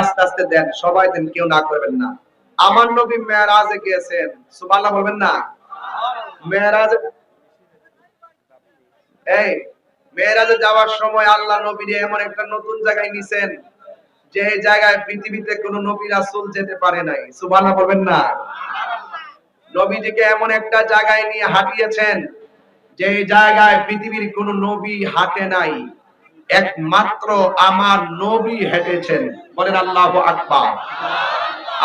আস্তে আস্তে দেন, সবাই দেন, কেউ না করবেন না। আমার নবী গিয়েছেন। বলবেন না? এই যাওয়ার সময় আল্লাহ নবীর এমন একটা নতুন জায়গায় নিছেন, যে জায়গায় পৃথিবীতে কোনো নবী রাসূল যেতে পারে নাই। সুবহানাল্লাহ বলবেন না? নবীজিকে এমন একটা জায়গায় নিয়ে হাঁটিয়েছেন, যে জায়গায় পৃথিবীর কোন নবী হাঁটে নাই। একমাত্র আমার নবী হেঁটেছেন। বলেন আল্লাহ আকবার।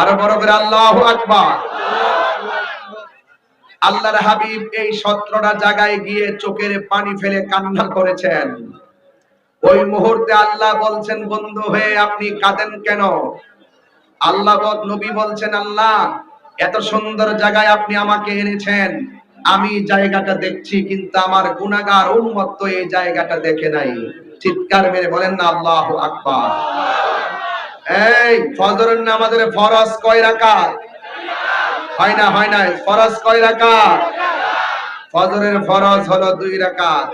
আরও বড় করে আল্লাহ আকবার। আল্লাহর হাবিব এই সতেরোটা জায়গায় গিয়ে চোখের পানি ফেলে কান্না করেছেন। ওই মুহূর্তে আল্লাহ বলছেন, বন্ধু হয়ে আপনি কাঁদেন কেন? আল্লাহ নবী বলছেন, আল্লাহ, এত সুন্দর জায়গায় আপনি আমাকে এনেছেন। আমি জায়গাটা দেখছি, কিন্তু আমার গুনাহগার উন্মত্ত এই জায়গাটা দেখে নাই। চিৎকার মেরে বলেন না, আল্লাহ আকবার। এই ফজরের নামাজের ফরজ কয় রাকাত? হয় না হয় না ফরজ কয় রাকাত? ফজরের ফরজ হলো দুই রাকাত।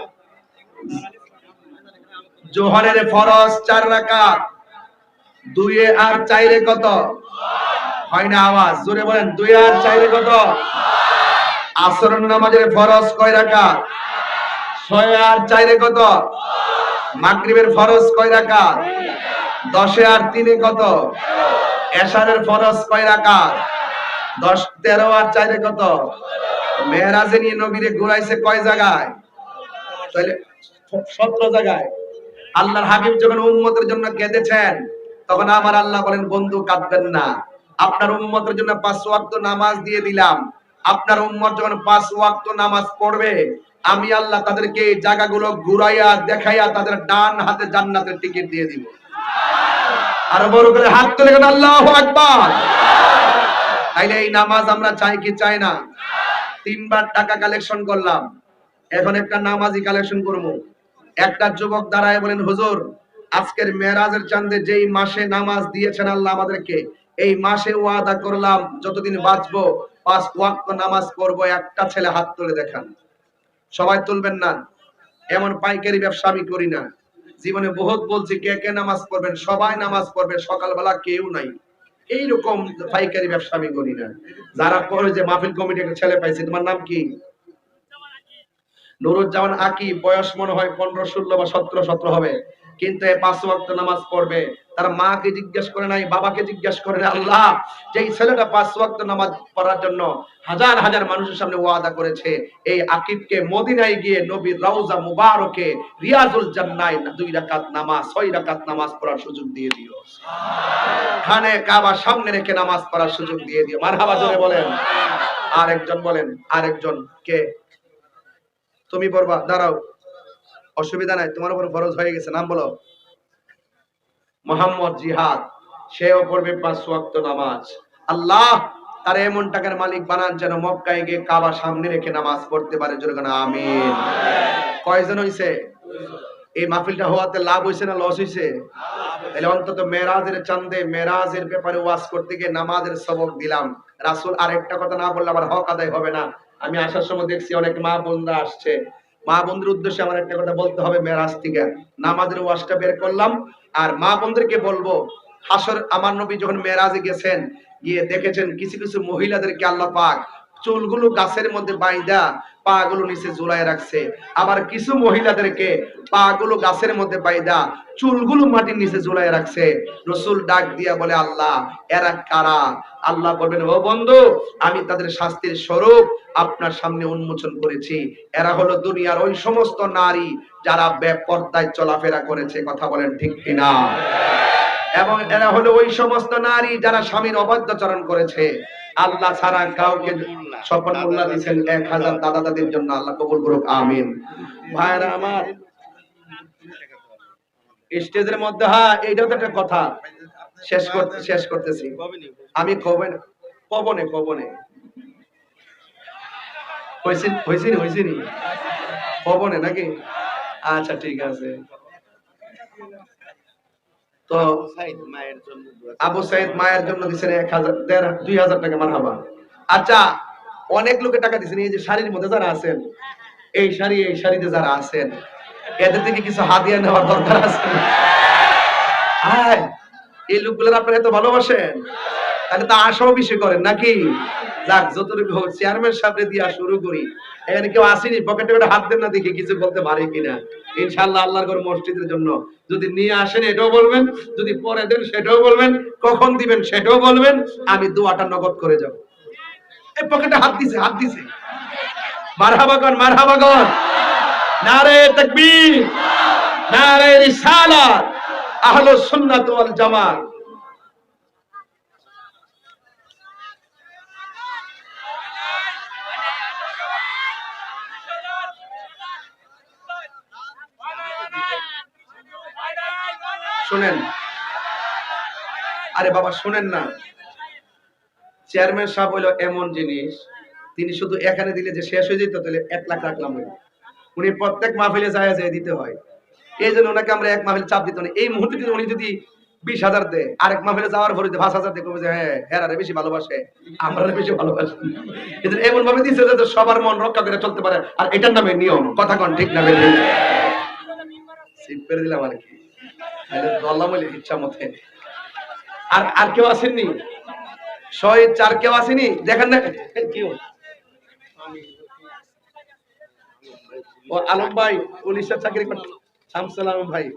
জোহরের ফরজ চার রাকাত। দুইয়ে আর চাইরে কত? হয় না, আওয়াজ। জোরে বলেন, দুই আর চাইরে কত? আসরের নামাজের ফরজ কয় রাকাত? ছয় আর চাইরে কত? মাগরিবের ফরজ কয় রাকাত? দশে আর তিনে কত? এশারের ফরজ কয় রাকাত? দশ, তেরো আর চাইরে কত? মেয়েরাজে নিয়ে নবীরে ঘুরাইছে কয় জায়গায়? তাহলে সতেরো জায়গায়। আল্লাহর হাবিব যখন উম্মতের জন্য কেঁদেছেন, তখন আমার আল্লাহ বলেন, বন্ধু, কাঁদবেন না। আপনার উম্মতের জন্য পাঁচ ওয়াক্ত নামাজ দিয়ে দিলাম। আপনার উম্মত যখন পাঁচ ওয়াক্ত নামাজ পড়বে, আমি আল্লাহ তাদেরকে এই জায়গাগুলো ঘুরাইয়া দেখাইয়া তাদের ডান হাতে জান্নাতের টিকিট দিয়ে দিব। আর বড় করে হাত তুলে আল্লাহ আকবার। তাইলে এই নামাজ আমরা চাই কি চাই না? তিনবার টাকা কালেকশন করলাম। এখন একটা নামাজি কালেকশন একটা যুবক দাঁড়ায় বলেন, হুজুর, আজকের মেরাজের চাঁদে যেই মাসে নামাজ দিয়েছেন আল্লাহ আমাদেরকে, এই মাসে ওয়াদা করলাম, যতদিন বাঁচবো, পাঁচ ওয়াক্ত নামাজ পড়ব, একটা ছেলে হাত তুলে দেখান। সবাই তুলবেন না। এমন পাইকারি ব্যবসা আমি করি না। জীবনে বহুত বলছি, কে কে নামাজ পড়বেন, সবাই নামাজ পড়বে, সকালবেলা কেউ নাই। এইরকম পাইকারি ব্যবসা আমি করি না। যারা করে যে মাহফিল কমিটি একটা ছেলে পাইছে, তোমার নাম কি? নুরুজ্জামান আকি বয়স মনে হয় পনেরো, ষোলো বা সতেরো সতেরো হবে। কিন্তু পাঁচ ওয়াক্ত নামাজ পড়বে। তার মাকে জিজ্ঞেস করে নাই, বাবাকে জিজ্ঞেস করে নাই, আল্লাহ যে ছেলেটা পাঁচ ওয়াক্ত নামাজ পড়ার জন্য হাজার হাজার মানুষের সামনে ওয়াদা করেছে, এই আকিবকে মদিনায় গিয়ে নবীর রাউজা মুবারকে রিয়াজুল জান্নায় দুই রাকাত নামাজ, ছয় রাকাত নামাজ পড়ার সুযোগ দিয়ে দিও খানে কাবা সামনে রেখে নামাজ পড়ার সুযোগ দিয়ে দিও মারহাবা জোরে বলেন। আরেকজন বলেন, আরেকজন কে? তুমি পড়বা, দাঁড়াও। অসুবিধা নাই, তোমার উপর ফরজ হয়ে গেছে, নাম বলো। মোহাম্মদ জিহাদ সেও পড়বে পাঁচ ওয়াক্ত নামাজ। আল্লাহ তার এমন টাকার মালিক বানান যেন মক্কায় গিয়ে কাবা সামনে রেখে নামাজ পড়তে পারে, জোরে কোন আমিন। কয়জন হইছে? এই মাহফিলটা হওয়াতে লাভ হইছে না লস হইছে? তাহলে অন্তত মেরাজের চান্দে, মেরাজের ব্যাপারে ওয়াজ করতে গিয়ে নামাজের সবক দিলাম। রাসূল আরেকটা কথা না বললে আমার হক আদায় হবে না। আমি আসার সময় দেখছি অনেক মা বোনরা আসছে। মা বন্ধুর উদ্দেশ্যে আমার একটা কথা বলতে হবে মেরাজ থেকে। নামাজের ওয়াশটা বের করলাম। আর মা বন্ধুদেরকে বলব, হাসর আমার নবী যখন মেরাজে গেছেন, গিয়ে দেখেছেন কিছু কিছু মহিলাদেরকে আল্লাহ পাক চুলগুলো গাছের মধ্যে বাইদা পা গুলো নিচে ঝুলায় রাখছে। আবার কিছু মহিলাদেরকে পা গুলো গাছের মধ্যে বাইদা চুলগুলো মাটির নিচে ঝুলায় রাখছে। রসুল ডাক দিয়া বলে, আল্লাহ, এরা কারা? আল্লাহ বলবেন, ও বন্ধু, আমি তাদের শাস্তির স্বরূপ আপনার সামনে উন্মোচন করেছি। এরা হলো দুনিয়ার ওই সমস্ত নারী যারা বেপর্দায় চলাফেরা করেছে। কথা বলেন ঠিক কিনা? এবং এরা হলো ওই সমস্ত নারী যারা স্বামীর অবাধ্যচরণ করেছে। আল্লাহ ছাড়া কাউকে স্বপন মোল্লা দিচ্ছেন এক হাজার দাদা দাদির জন্য আল্লাহ কবুল করুক, আমিন। ভাইরা আমার, স্টেজের মধ্যে হ্যাঁ এইটাও তো একটা কথা। শেষ করতে শেষ করতেছি। আমি কবে, কবনে কবনে। হয়েছে হয়েছে কবনে নাকি? আচ্ছা ঠিক আছে। তো আবু সাইদ মায়ের জন্য দিচ্ছেন এক হাজার দেড় দুই হাজার টাকা আচ্ছা অনেক লোকে টাকা দিচ্ছেন এই যে শাড়ির মধ্যে যারা আছেন এই শাড়ি এই শাড়িতে যারা আছেন এদের থেকে কিছু হাদিয়া নেওয়ার দরকার আছে? আয় এই লোকগুলোর আপনারা এত ভালোবাসেন? তাহলে তা আশাও বেশি করেন নাকি? যাক যতটুকু হোক চেয়ারম্যান সামনে দিয়া শুরু করি। এখানে কেউ আসেনি পকেটে হাত দেন না দেখি কিছু বলতে পারে কিনা। ইনশাল্লাহ আল্লাহর ঘর মসজিদের জন্য। যদি নিয়ে আসেন, এটাও বলবেন। যদি পরে দেন, সেটাও বলবেন। কখন দিবেন, সেটাও বলবেন। আমি দোয়াটা নগদ করে যাব। এই পকেটে হাত দিছে হাত দিছে। মারহাবাগন মারহাবাগন নারে তাকবীর, নারে রিসালাত। আহলে সুন্নাত ওয়াল জামাত। শুনেন। আরে বাবা, শুনেন না। চেয়ারম্যান সাহেব হইল এমন জিনিস, তিনি শুধু এখানে দিলে যে শেষ হয়ে যেত, তাহলে এক লাখ রাখলাম। উনি প্রত্যেক মাহফিলে যায় যায় দিতে হয়। এই জন্য ওনাকে আমরা এক মাহফিল চাপ দিত না। এই মুহূর্তে যদি উনি যদি বিশ হাজার দেয়, আরেক মাহফিলে যাওয়ার পরে পাঁচ হাজার দেখব যে হ্যাঁ হেরারে বেশি ভালোবাসে আমরা বেশি ভালোবাসি। কিন্তু এমন ভাবে দিচ্ছে যাতে সবার মন রক্ষা করে চলতে পারে। আর এটার নামে নিয়ম। কথা কন ঠিক না করে দিলাম আর কি। আর কেউ আসেননি? শহীদ চার কেউ আসেনি? দেখেন না কি হলো? ও আলম ভাই চাকরি আলম ভাই।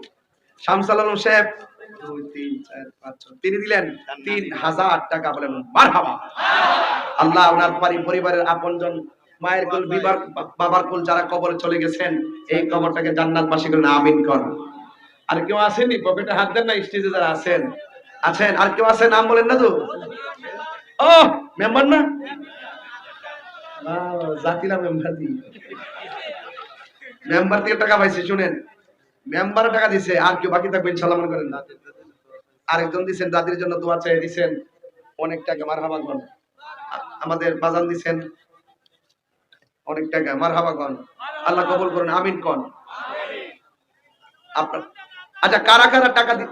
আলম সাহেব তিন ছয়, তিনি দিলেন তিন হাজার টাকা বলেন আল্লাহ ওনার পরি- পরিবারের আপনজন, মায়ের কুল, বিবার বাবার কুল যারা কবরে চলে গেছেন, এই কবরটাকে জান্নাত বাসী করেন আমিন কর। আর কেউ আসেনি? পকেটে হাত দেন না স্টেজে যারা আছেন। আছেন। আর কেউ আছে? নাম বলেন না তো। ও, মেম্বার না? জাতিরা মেম্বার দি। মেম্বার থেকে টাকা পাইছে, শুনেন। মেম্বার টাকা দিছে, আর কেউ বাকি করেন আরেকজন দিছেন জাতির জন্য দোয়া চাই দিছেন। অনেক টাকা মার হাবাগন আমাদের বাজান দিছেন। অনেক টাকা মার হাবাগন আল্লাহ কবুল করুন, আমিন কন। আপনার আচ্ছা কারা কারা টাকা দি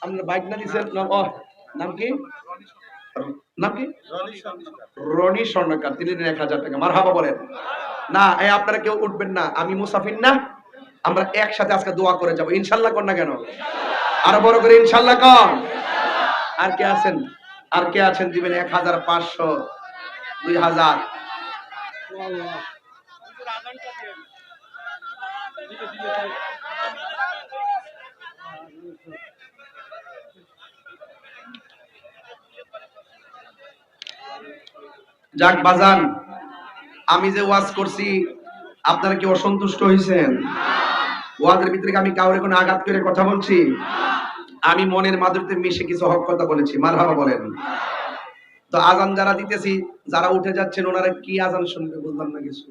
আপনার বাইক না দিছেন? নাম- কি? নাম কি? রনি স্বর্ণকার, তিনি দিলেন এক হাজার টাকা। মার বলেন। না এই আপনারা কেউ উঠবেন না। আমি মুসাফির না। আমরা একসাথে আজকে দোয়া করে যাব। ইনশাল্লাহ কর না কেন? আরও বড় করে ইনশাল্লাহ কন আর কে আছেন? আর কে আছেন দিবেন? এক হাজার পাঁচশো, দুই হাজার। যাক, বাজান, আমি যে ওয়াজ করছি, আপনারা কি অসন্তুষ্ট হয়েছেন ওয়াজের ভিতরে আমি কাউরে কোনো আঘাত করে কথা বলছি? আমি মনের মাধুরীতে মিশে কিছু হক কথা বলেছি মার মারহাবা বলেন। তো আজান যারা দিতেছি, যারা উঠে যাচ্ছেন, ওনারা কি আজান শুনবে বুঝলাম না কিছু।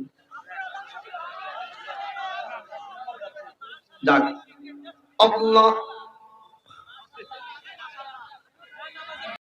যাক। আল্লাহ